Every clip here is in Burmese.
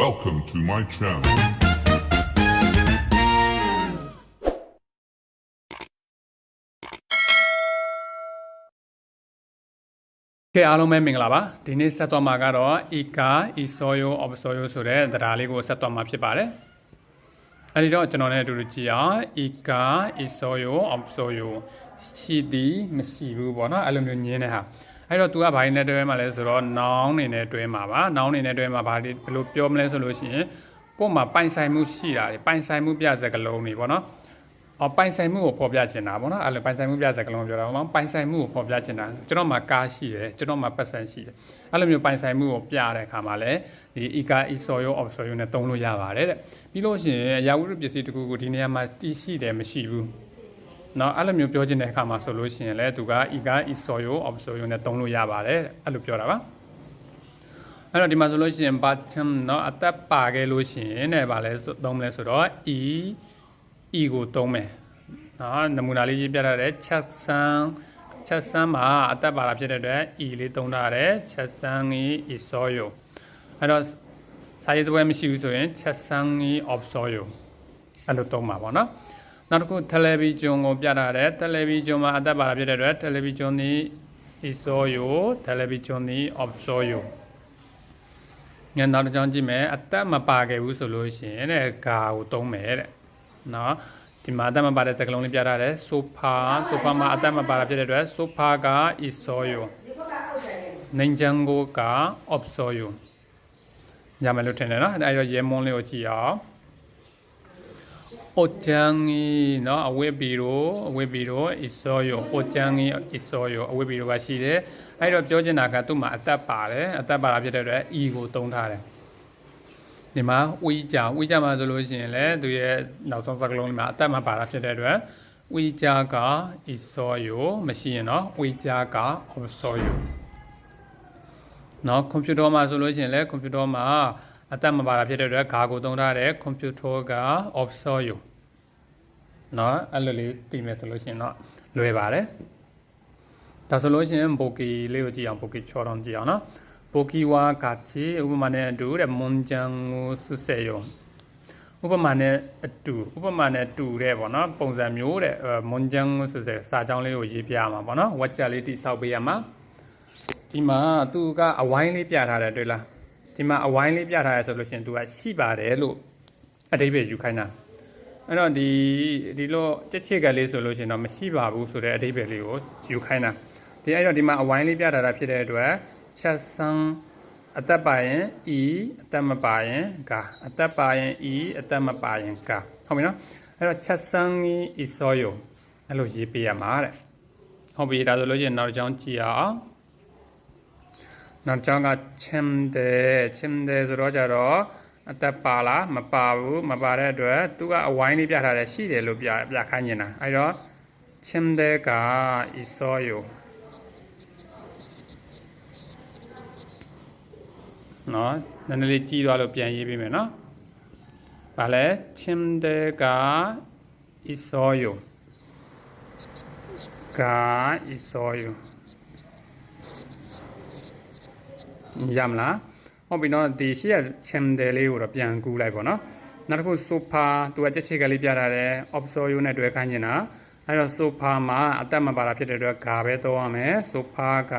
Welcome to my channel. ကဲအားလုံးပဲမင်္ဂလာပါဒီနေ့ဆက်သွားမှာကတော့ ika isoyo obsoyo ဆိုတဲ့တရားလေးကိုဆက်သွားမှာဖြစ်ပါတယ်အဲဒီတော့ကျွန်တော်နဲ့အတူတူကြည့်အောင် ika isoyo obsoyo ရှိသည်မရှိဘူးပေါ့နော်အဲ့လိုမျိုးညင်းတဲ့ဟာ အဲ့တော့ तू ကဘာနဲ့တွဲမှာလဲဆိုတော့ noun နေနဲ့တွဲမှာပါ noun နေနဲ့တွဲမှာဘာဒီဘယ်လိုပြောမလဲဆိုလို့ရှိရင်ကို့မှာပိုင်ဆိုင်မှုရှိတာတွေပိုင်ဆိုင်မှုပြစကလုံးတွေပေါ့နော်အော်ပိုင်ဆိုင်မှုကိုဖော်ပြချင်တာပေါ့နော်အဲ့လိုပိုင်ဆိုင်မှုပြစကလုံးပြောတာပေါ့ပိုင်ဆိုင်မှုကိုဖော်ပြချင်တာကျွန်တော်မှာကားရှိတယ်ကျွန်တော်မှာပတ်စံရှိတယ်အဲ့လိုမျိုးပိုင်ဆိုင်မှုကိုပြတဲ့အခါမှာလည်းဒီ ika isoyo obsoyo နဲ့သုံးလို့ရပါတယ်တဲ့ပြီးလို့ရှိရင်ရာဝတ္ထုပစ္စည်းတစ်ခုကိုဒီနေရာမှာတည်ရှိတယ်မရှိဘူး เนาะအဲ့လိုမျိုးပြောချင်တဲ့အခါမှာဆိုလို့ရှိရင်လည်းသူက ika isoyo obsoyo နဲ့သုံးလို့ရပါတယ်တဲ့အဲ့လိုပြောတာပါအဲ့တော့ဒီမှာဆိုလို့ရှိရင် bottom เนาะအသက်ပါခဲ့လို့ရှိရင်တဲ့ဗာလဲသုံးမလဲဆိုတော့ e e ကိုသုံးမယ်နော်နမူနာလေးရေးပြထားတဲ့ချက်ဆန်းချက်ဆန်းမှာအသက်ပါတာဖြစ်တဲ့အတွက် e လေးသုံးထားတယ်ချက်ဆန်းကြီး is soil အဲ့တော့စာရေးသွဲမရှိဘူးဆိုရင်ချက်ဆန်းကြီး of soil အဲ့လိုသုံးပါပေါ့နော် နောက်တစ်ခု television ကိုပြထားတယ် television မှာအသက်ပါတာဖြစ်တဲ့အတွက် television นี้ is soil television นี้ of soil ညနောက်တစ်ကြောင်းကြည့်မယ်အသက်မပါခဲ့ဘူးဆိုလို့ရှိရင်တဲ့ဂါကိုသုံးမယ်တဲ့နော်ဒီမှာအသက်မပါတဲ့စကားလုံးလေးပြထားတယ် sofa sofa မှာအသက်မပါတာဖြစ်တဲ့အတွက် sofa က is soil နိုင်ဂျန်ကိုက of soil ညမယ်လို့ထင်တယ်နော်အဲ့တော့ရေမွန်လေးကိုကြည့်အောင် အိုချန်ဂီနော်အဝိပီရိုအဝိပီရို is soil အိုချန်ဂီ is soil အဝိပီရိုကရှိတယ်အဲ့တော့ပြောချင်တာကသူ့မှာအသက်ပါတယ်အသက်ပါတာဖြစ်တဲ့အတွက် e ကိုသုံးထားတယ်ဒီမှာဝီကြဝီကြမှာဆိုလို့ရှိရင်လည်းသူရဲ့နောက်ဆုံးစကားလုံးလေးမှာအသက်မပါတာဖြစ်တဲ့အတွက်ဝီကြက is soil မရှိရင်တော့ဝီကြက of soil နော်ကွန်ပျူတာမှာဆိုလို့ရှိရင်လည်းကွန်ပျူတာမှာ အသက်မပါတာဖြစ်တဲ့အတွက်ဂါကိုသုံးထားတယ်ကွန်ပျူတာက of soil နော်အဲ့လိုလေးသိမယ်ဆိုလို့ရှိရင်တော့လွယ်ပါတယ်ဒါဆိုလို့ရှိရင်ဘိုကီလေးကိုကြည့်အောင်ဘိုကီချောတော်ကြည့်အောင်နော်ဘိုကီဝါကတိဥပမာနဲ့အတူတဲ့မွန်ဂျန်ကိုဆုစေယုံဥပမာနဲ့အတူဥပမာနဲ့တူတဲ့ပေါ့နော်ပုံစံမျိုးတဲ့မွန်ဂျန်ကိုဆုစေစာကြောင်းလေးကိုရေးပြရမှာပေါ့နော်ဝက်ချက်လေးတိဆောက်ပေးရမှာဒီမှာသူကအဝိုင်းလေးပြထားတယ်တွေ့လား ဒီမှာအဝိုင်းလေးပြထားရဆိုလို့ရှိရင်သူကရှိပါတယ်လို့အတိပ္ပယ်ယူခိုင်းတာအဲ့တော့ဒီဒီလိုတက်ချက်ကလေးဆိုလို့ရှိရင်တော့မရှိပါဘူးဆိုတဲ့အတိပ္ပယ်လေးကိုယူခိုင်းတာဒီအဲ့တော့ဒီမှာအဝိုင်းလေးပြထားတာဖြစ်တဲ့အတွက်ချက်ဆန်းအသက်ပါရင် e အသက်မပါရင်ကအသက်ပါရင် e အသက်မပါရင်ကဟုတ်ပြီနော်အဲ့တော့ချက်ဆန်းကြီး is soil အဲ့လိုရေးပေးရမှာတဲ့ဟုတ်ပြီဒါဆိုလို့ရှိရင်နောက်တစ်ကြောင်းကြည့်အောင် နောက်ကြောင်းကချင်တယ်ချင်တယ်ဆိုတော့ကြတော့အသက်ပါလားမပါဘူးမပါတဲ့အတွက်သူကအဝိုင်းလေးပြထားတယ်ရှိတယ်လို့ပြပြခိုင်းနေတာအဲတော့ချင်တယ်ကဣသောယောနော်နည်းနည်းလေးကြီးသွားလို့ပြန်ရေးပေးမယ်နော်။ဘာလဲချင်တယ်ကဣသောယောကာဣသောယော ရမလားဟုတ်ပြီနော်ဒီရှိရ침대လေးကိုတော့ပြန်ကူးလိုက်ပါနော်နောက်တစ်ခု sofa သူကချက်ချက်ကလေးပြထားတယ် obsoyo နဲ့တွဲခိုင်းနေတာအဲ့တော့ sofa မှာအသက်မပါတာဖြစ်တဲ့အတွက်ဂါပဲသုံးရမယ် sofa က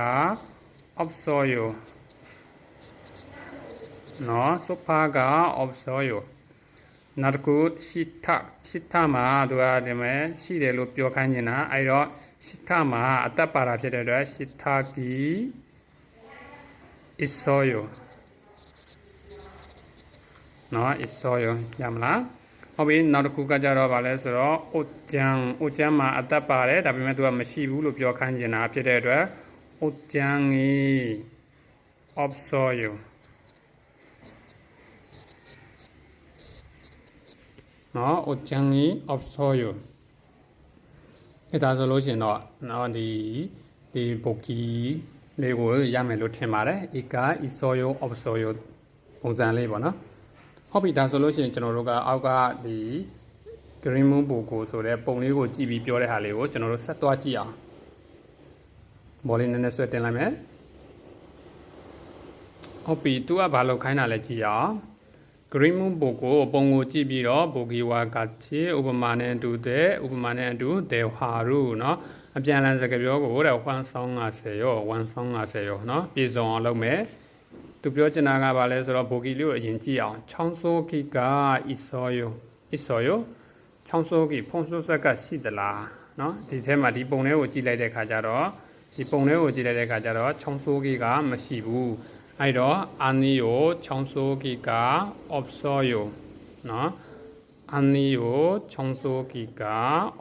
obsoyo နော်ဆိုဖာက obsoyo နောက်တစ်ခုရှိထရှိထမှာသူကဒီမဲ့ရှိတယ်လို့ပြောခိုင်းနေတာအဲ့တော့ရှိထမှာအသက်ပါတာဖြစ်တဲ့အတွက်ရှိထကီ isoyo နော် isoyo ရမလားဟုတ်ပြီနောက်တစ်ခုကကြတော့ဗာလဲဆိုတော့ ojan ojan မှာအသက်ပါတယ်ဒါပေမဲ့သူကမရှိဘူးလို့ပြောခိုင်းနေတာဖြစ်တဲ့အတွက် ojan ကြီး obsoyo နော် ojangi of soil အဲဒါဆိုလို့ရှိရင်တော့နော်ဒီဒီပုတ်ကီ လေးကိုရမယ်လို့ထင်ပါတယ် ika isoyo of soil ပုံစံလေးပေါ့နော်ဟုတ်ပြီဒါဆိုလို့ရှိရင်ကျွန်တော်တို့ကအောက်ကဒီ green moon ပုံကိုဆိုတဲ့ပုံလေးကိုကြည့်ပြီးပြောတဲ့ဟာလေးကိုကျွန်တော်တို့ဆက်သွားကြည့်အောင်ဘောလေးနည်းနည်းဆွဲတင်လိုက်မယ်ဟုတ်ပြီ तू ကဘာလို့ခိုင်းတာလဲကြည့်အောင် green moon ပုဂ္ဂိုလ်ပုံကိုကြည့်ပြီးတော့ဘောဂီဝါကချေဥပမာနဲ့အတူတဲ့ဥပမာနဲ့အတူဒေဟာရုเนาะ အပြန်အလှန်စကားပြောကိုတဲ့1ဆောင်း50ရော1ဆောင်း50ရောနော်ပြေစုံအောင်လုပ်မယ်သူပြောချင်တာကဘာလဲဆိုတော့ဘိုကီလေးကိုအရင်ကြည့်အောင်ချောင်းစိုးကီကဣစောယောဣစောယောချောင်းစိုးကီဖုန်စိုးဆက်ကရှိသလားနော်ဒီထဲမှာဒီပုံလေးကိုကြည့်လိုက်တဲ့ခါကျတော့ဒီပုံလေးကိုကြည့်လိုက်တဲ့ခါကျတော့ချောင်းစိုးကီကမရှိဘူးအဲ့တော့အာနီယောချောင်းစိုးကီက obsor ယောနော်အာနီယောချောင်းစိုးကီက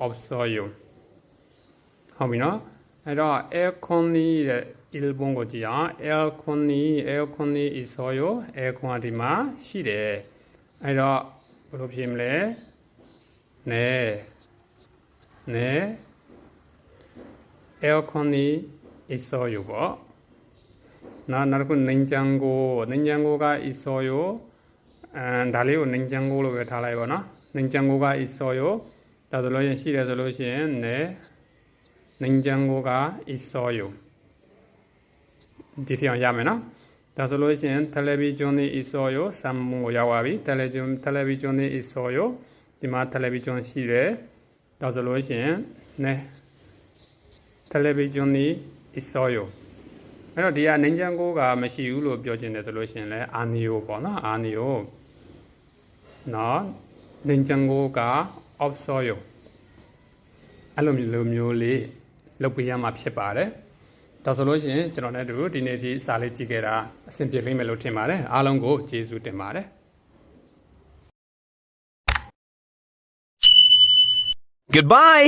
obsor ယော ဟုတ်ပြီနော်အဲ့တော့ aircon ရဲ့ ilbon ကိုကြည့်အောင် aircon aircon isoyo aircon ကဒီမှာရှိတယ်အဲ့တော့ဘယ်လိုဖြစ်မလဲနဲနဲ aircon isoyo ပေါ့နောက်နောက်တစ်ခုနင်ဂျန်ကိုနင်ဂျန်ကိုကအီဆော်ယိုအဲဒါလေးကိုနင်ဂျန်ကိုလို့ပဲထားလိုက်ပါတော့နင်ဂျန်ကိုကအီဆော်ယိုဒါဆိုလို့ရင်ရှိတယ်ဆိုလို့ရှိရင်နဲ နင်ဂျန်ကိုကအီဆော်ယိုဒီထအောင်ရမယ်နော်ဒါဆိုလို့ရှိရင်တယ်လီဗီဂျွန်အီဆော်ယိုဆမ်မွန်ကိုရောက်ပါပြီတယ်လီဂျွန်တယ်လီဗီဂျွန်အီဆော်ယိုဒီမှာတယ်လီဗီဂျွန်ရှိတယ်ဒါဆိုလို့ရှိရင်နဲတယ်လီဗီဂျွန်အီဆော်ယိုအဲ့တော့ဒီကနိုင်ချန်ကိုကမရှိဘူးလို့ပြောချင်တယ်ဆိုလို့ရှိရင်လည်းအာနီယိုပေါ့နော်အာနီယိုနော်နိုင်ချန်ကိုက obsoyo အဲ့လိုမျိုးလိုမျိုးလေး လုပ်ပေးရမှာဖြစ်ပါတယ်ဒါဆိုလို့ရှိရင်ကျွန်တော်နဲ့အတူဒီနေ့ဒီစာလေးကြည့်ခဲ့တာအဆင်ပြေလိမ့်မယ်လို့ထင်ပါတယ်အားလုံးကိုကျေးဇူးတင်ပါတယ် Goodbye!